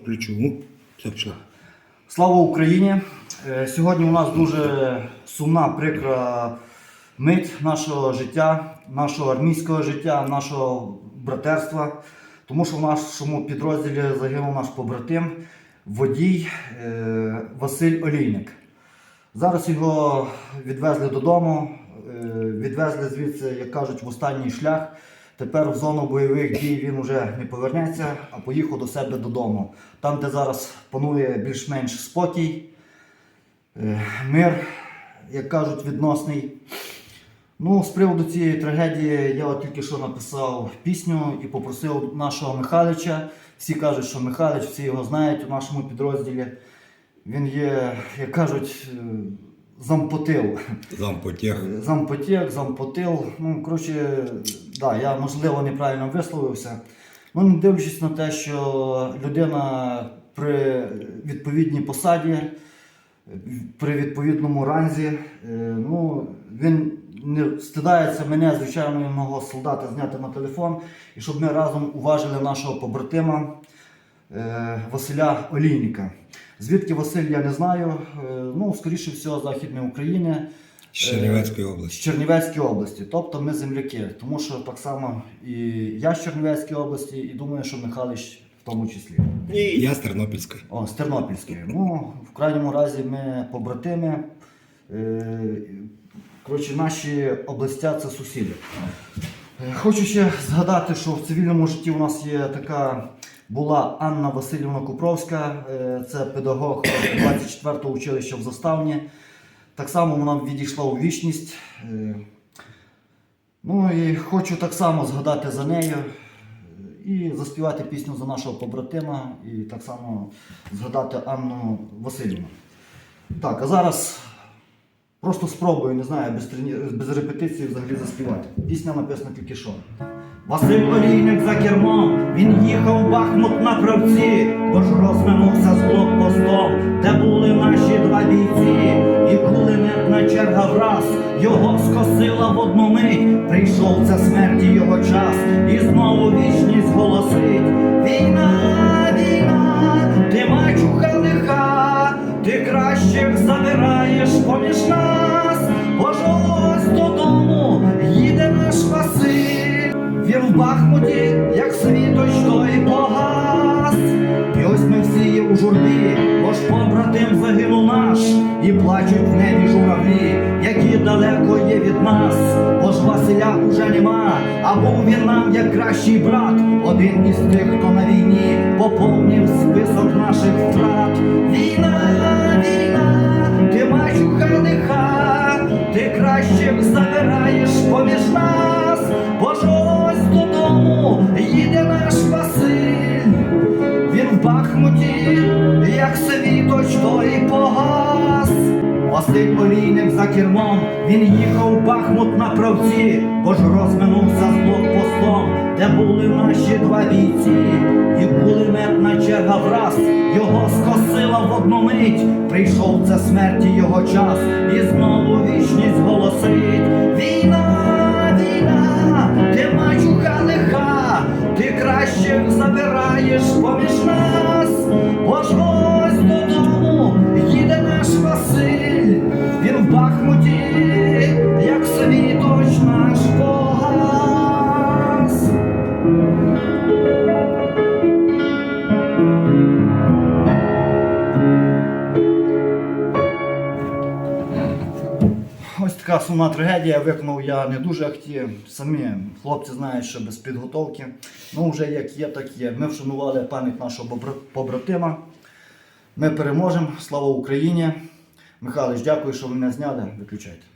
Включу. Ну. Слава Україні! Е, Сьогодні у нас дуже сумна, прикра мить нашого життя, нашого армійського життя, нашого братерства. Тому що в нашому підрозділі загинув наш побратим, водій е, Василь Олійник. Зараз його відвезли додому, е, відвезли звідси, як кажуть, в останній шлях. Тепер в зону бойових дій він вже не повернеться, а поїхав до себе додому. Там, де зараз панує більш-менш спокій, е, мир, як кажуть, відносний. Ну, з приводу цієї трагедії я от тільки що написав пісню і попросив нашого Михайлича. Всі кажуть, що Михайлич, всі його знають у нашому підрозділі. Він є, як кажуть, е, зампотил. Зампотех. Зампотік, зампотил. Ну, коротше, да, я можливо неправильно висловився. Ну, не дивлячись на те, що людина при відповідній посаді, при відповідному ранзі, е, ну, він не стидається мене, звичайного солдата, зняти на телефон, і щоб ми разом уважили нашого побратима е, Василя Олійника. Звідки Василь, я не знаю. Е, Ну, скоріше всього, Західної України. З Чернівецької З. Чернівецької області, тобто ми земляки. Тому що так само і я з Чернівецької області, і думаю, що Михайлович в тому числі. І я з Тернопільської. О, з Тернопільської. Ну, в крайньому разі ми побратими. Е, Коротше, наші областя це сусіди. Е, Хочу ще згадати, що в цивільному житті у нас є така була Анна Васильівна Купровська, е, це педагог 24-го училища в Заставні. Так само вона відійшла у вічність. Е, Ну і хочу так само згадати за нею е, і заспівати пісню за нашого побратима, і так само згадати Анну Васильівну. Так, а зараз просто спробую, не знаю, без, трені... без репетиції взагалі заспівати. Пісня написана тільки що. Василь Олійник за кермом, він їхав Бахмут на правці, бо ж розминувся з блокпостом, де були наші два бійці, і кулеметна черга враз його скосила в одну мить. Прийшов це смерті його час, і знову вічність голосить. Є бо побратим загинув наш, і плачуть в небі журавлі, які далеко є від нас, бо ж Василя уже нема, а був він нам як кращий брат, один із тих, хто на війні поповнив список наших втрат. Війна, війна, ти мачуха лиха, ти кращих забираєш поміж нас, бо ж ось додому їде наш Василь. Він в Бахмуті, той погас. Василь Олійник за кермом, він їхав Бахмут на правці, бо ж розминувся з блокпостом, де були наші два бійці, і кулеметна черга враз його скосила в одну мить. Прийшов це смерті його час, і знову вічність голосить. Війна, війна, ти мачуха лиха, ти кращих забираєш поміж нас, Ось така сумна трагедія. Виконав я не дуже хотів. Самі хлопці знають, що без підготовки. Ну, вже як є, так є. Ми вшанували пам'ять нашого побратима. Ми переможемо. Слава Україні! Михайлович, дякую, що ви мене зняли. Виключайте.